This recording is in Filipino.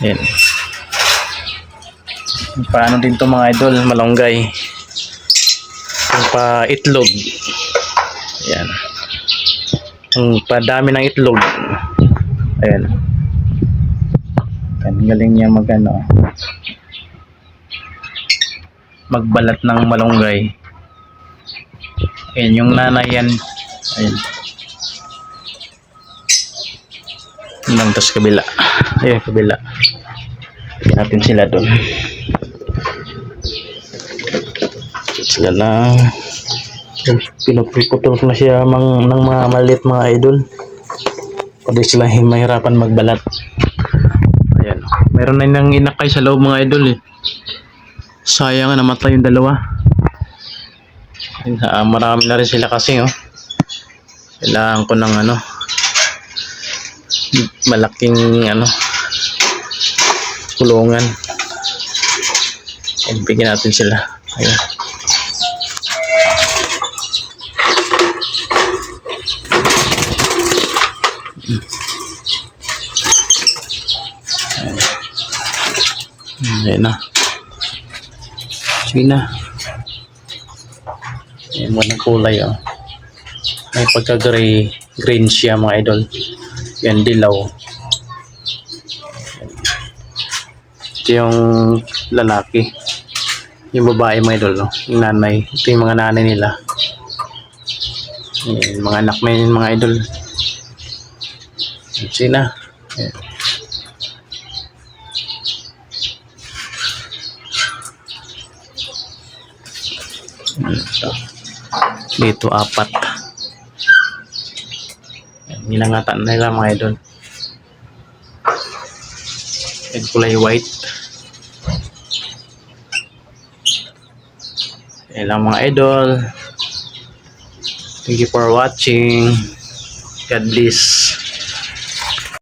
Ayan. Paano din to mga idol, malunggay. Yung pa itlog. Ayan. Ang padami ng itlog. Ayan. Ang galing niya mag ano, magbalat ng malunggay. Ayan, yung nanay yan. Ayan. Nang tas kabila. Ayan, kabila. Natin sila doon. Sila na pinuputol na siya mang, ng mga maliit mga idol. Pwede sila hi- mahirapan magbalat. Ayan. Meron na nang inakay sa loob mga idol eh. Sayang namatay yung dalawa. Ayun, ah, marami na rin sila kasi oh. Kailangan ko ng ano malaking ano kulungan. Ayun, bigyan natin sila. Ayun. Ayun na. Sige na. Ayan mo ng kulay oh. May pagka-gray, green siya mga idol. Yan dilaw. Ito yung lalaki. Yung babae mga idol, no? Yung nanay. Ito yung mga nanay nila. Ayan, mga anak na mga idol. Sige na. Ayan. Ito. Dito apat. Yan, Nilangatan nila mga idol. Yan kulay white. Yan lang mga idol. Thank you for watching. God bless.